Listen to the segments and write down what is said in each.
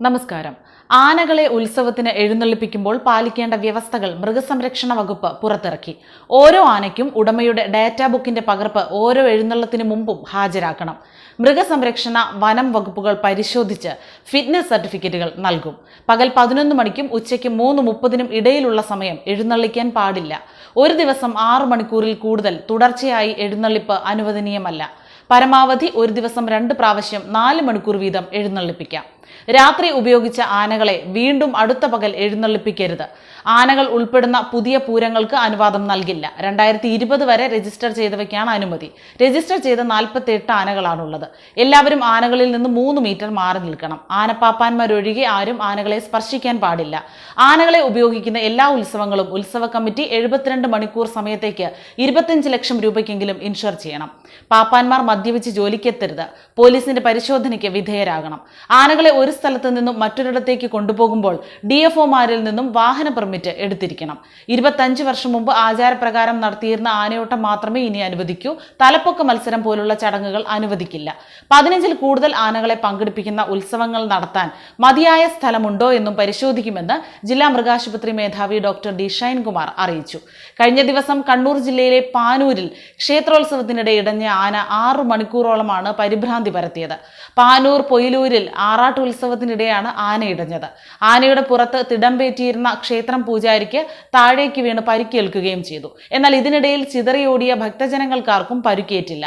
നമസ്കാരം. ആനകളെ ഉത്സവത്തിന് എഴുന്നള്ളിപ്പിക്കുമ്പോൾ പാലിക്കേണ്ട വ്യവസ്ഥകൾ മൃഗസംരക്ഷണ വകുപ്പ് പുറത്തിറക്കി. ഓരോ ആനയ്ക്കും ഉടമയുടെ ഡാറ്റാ ബുക്കിന്റെ പകർപ്പ് ഓരോ എഴുന്നള്ളത്തിന് മുമ്പും ഹാജരാക്കണം. മൃഗസംരക്ഷണ വനം വകുപ്പുകൾ പരിശോധിച്ച് ഫിറ്റ്നസ് സർട്ടിഫിക്കറ്റുകൾ നൽകും. പകൽ പതിനൊന്ന് മണിക്കും ഉച്ചയ്ക്ക് മൂന്ന് മുപ്പതിനും ഇടയിലുള്ള സമയം എഴുന്നള്ളിക്കാൻ പാടില്ല. ഒരു ദിവസം ആറ് മണിക്കൂറിൽ കൂടുതൽ തുടർച്ചയായി എഴുന്നള്ളിപ്പ് അനുവദനീയമല്ല. പരമാവധി ഒരു ദിവസം രണ്ട് പ്രാവശ്യം നാല് മണിക്കൂർ വീതം എഴുന്നള്ളിപ്പിക്കാം. രാത്രി ഉപയോഗിച്ച ആനകളെ വീണ്ടും അടുത്ത പകൽ എഴുന്നള്ളിപ്പിക്കരുത്. ആനകൾ ഉൾപ്പെടുന്ന പുതിയ പൂരങ്ങൾക്ക് അനുവാദം നൽകില്ല. രണ്ടായിരത്തി ഇരുപത് വരെ രജിസ്റ്റർ ചെയ്തവയ്ക്കാണ് അനുമതി. രജിസ്റ്റർ ചെയ്ത നാൽപ്പത്തി എട്ട് ആനകളാണുള്ളത്. എല്ലാവരും ആനകളിൽ നിന്ന് മൂന്ന് മീറ്റർ മാറി നിൽക്കണം. ആനപ്പാപ്പാന്മാരൊഴികെ ആരും ആനകളെ സ്പർശിക്കാൻ പാടില്ല. ആനകളെ ഉപയോഗിക്കുന്ന എല്ലാ ഉത്സവങ്ങളും ഉത്സവ കമ്മിറ്റി എഴുപത്തിരണ്ട് മണിക്കൂർ സമയത്തേക്ക് ഇരുപത്തിയഞ്ച് ലക്ഷം രൂപയ്ക്കെങ്കിലും ഇൻഷുർ ചെയ്യണം. പാപ്പാന്മാർ മദ്യപിച്ച് ജോലിക്കെത്തരുത്. പോലീസിന്റെ പരിശോധനയ്ക്ക് വിധേയരാകണം. ആനകളെ ഒരു സ്ഥലത്ത് നിന്നും മറ്റൊരിടത്തേക്ക് കൊണ്ടുപോകുമ്പോൾ ഡി എഫ് ഒമാരിൽ നിന്നും വാഹന പെർമിറ്റ് എടുത്തിരിക്കണം. ഇരുപത്തഞ്ച് വർഷം മുമ്പ് ആചാരപ്രകാരം നടത്തിയിരുന്ന ആനയോട്ടം മാത്രമേ ഇനി അനുവദിക്കൂ. തലപ്പൊക്ക മത്സരം പോലുള്ള ചടങ്ങുകൾ അനുവദിക്കില്ല. പതിനഞ്ചിൽ കൂടുതൽ ആനകളെ പങ്കെടുപ്പിക്കുന്ന ഉത്സവങ്ങൾ നടത്താൻ മതിയായ സ്ഥലമുണ്ടോ എന്നും പരിശോധിക്കുമെന്ന് ജില്ലാ മൃഗാശുപത്രി മേധാവി ഡോക്ടർ ഡി ഷൈൻകുമാർ അറിയിച്ചു. കഴിഞ്ഞ ദിവസം കണ്ണൂർ ജില്ലയിലെ പാനൂരിൽ ക്ഷേത്രോത്സവത്തിനിടെ ഇടഞ്ഞ ആന ആറു മണിക്കൂറോളമാണ് പരിഭ്രാന്തി പരത്തിയത്. പാനൂർ പൊയിലൂരിൽ ആറാട്ട് ഉത്സവത്തിനിടെയാണ് ആന ഇടഞ്ഞത്. ആനയുടെ പുറത്ത് തിടമ്പേറ്റിയിരുന്ന ക്ഷേത്രം പൂജാരിക്ക് താഴേക്ക് വീണ് പരിക്കേൽക്കുകയും ചെയ്തു. എന്നാൽ ഇതിനിടയിൽ ചിതറിയോടിയ ഭക്തജനങ്ങൾക്കാർക്കും പരിക്കേറ്റില്ല.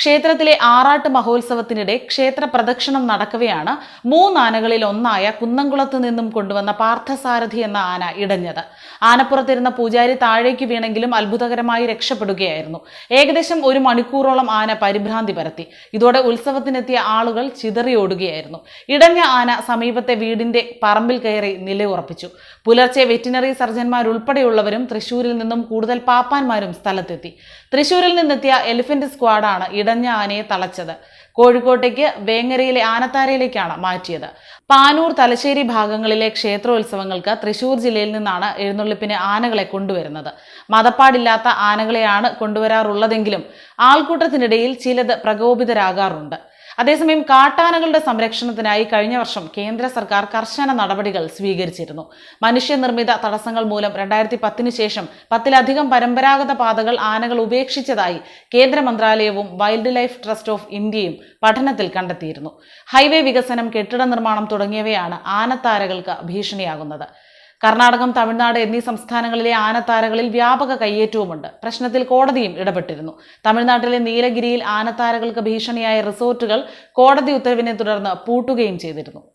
ക്ഷേത്രത്തിലെ ആറാട്ട് മഹോത്സവത്തിനിടെ ക്ഷേത്ര പ്രദക്ഷിണം നടക്കവെയാണ് മൂന്നാനകളിൽ ഒന്നായ കുന്നംകുളത്ത് നിന്നും കൊണ്ടുവന്ന പാർത്ഥസാരഥി എന്ന ആന ഇടഞ്ഞത്. ആനപ്പുറത്തിരുന്ന പൂജാരി താഴേക്ക് വീണെങ്കിലും അത്ഭുതകരമായി രക്ഷപ്പെടുകയായിരുന്നു. ഏകദേശം ഒരു മണിക്കൂറോളം ആന പരിഭ്രാന്തി പരത്തി. ഇതോടെ ഉത്സവത്തിനെത്തിയ ആളുകൾ ചിതറിയോടുകയായിരുന്നു ഇടഞ്ഞ ആന സമീപത്തെ വീടിന്റെ പറമ്പിൽ കയറി നിലയുറപ്പിച്ചു. പുലർച്ചെ വെറ്റിനറി സർജന്മാരുൾപ്പെടെയുള്ളവരും തൃശൂരിൽ നിന്നും കൂടുതൽ പാപ്പാന്മാരും സ്ഥലത്തെത്തി. തൃശൂരിൽ നിന്നെത്തിയ എലിഫന്റ് സ്ക്വാഡാണ് ഇടഞ്ഞ ആനയെ തളച്ചത്. കോഴിക്കോട്ടേക്ക് വേങ്ങരയിലെ ആനത്താരയിലേക്കാണ് മാറ്റിയത്. പാനൂർ തലശ്ശേരി ഭാഗങ്ങളിലെ ക്ഷേത്രോത്സവങ്ങൾക്ക് തൃശൂർ ജില്ലയിൽ നിന്നാണ് എഴുന്നള്ളിപ്പിന് ആനകളെ കൊണ്ടുവരുന്നത്. മതപ്പാടില്ലാത്ത ആനകളെയാണ് കൊണ്ടുവരാറുള്ളതെങ്കിലും ആൾക്കൂട്ടത്തിനിടയിൽ ചിലത് പ്രകോപിതരാകാറുണ്ട്. അതേസമയം കാട്ടാനകളുടെ സംരക്ഷണത്തിനായി കഴിഞ്ഞ വർഷം കേന്ദ്ര സർക്കാർ കർശന നടപടികൾ സ്വീകരിച്ചിരുന്നു. മനുഷ്യനിർമ്മിത തടസ്സങ്ങൾ മൂലം രണ്ടായിരത്തി പത്തിന് ശേഷം പത്തിലധികം പരമ്പരാഗത പാതകൾ ആനകൾ ഉപേക്ഷിച്ചതായി കേന്ദ്ര മന്ത്രാലയവും വൈൽഡ് ലൈഫ് ട്രസ്റ്റ് ഓഫ് ഇന്ത്യയും പഠനത്തിൽ കണ്ടെത്തിയിരുന്നു. ഹൈവേ വികസനം കെട്ടിട നിർമ്മാണം തുടങ്ങിയവയാണ് ആനത്താരകൾക്ക് ഭീഷണിയാകുന്നത്. കർണാടകം തമിഴ്നാട് എന്നീ സംസ്ഥാനങ്ങളിലെ ആനത്താരകളിൽ വ്യാപക കയ്യേറ്റവുമുണ്ട്. പ്രശ്നത്തിൽ കോടതിയും ഇടപെട്ടിരുന്നു. തമിഴ്നാട്ടിലെ നീലഗിരിയിൽ ആനത്താരകൾക്ക് ഭീഷണിയായ റിസോർട്ടുകൾ കോടതി ഉത്തരവിനെ തുടർന്ന് പൂട്ടുകയും ചെയ്തിരുന്നു.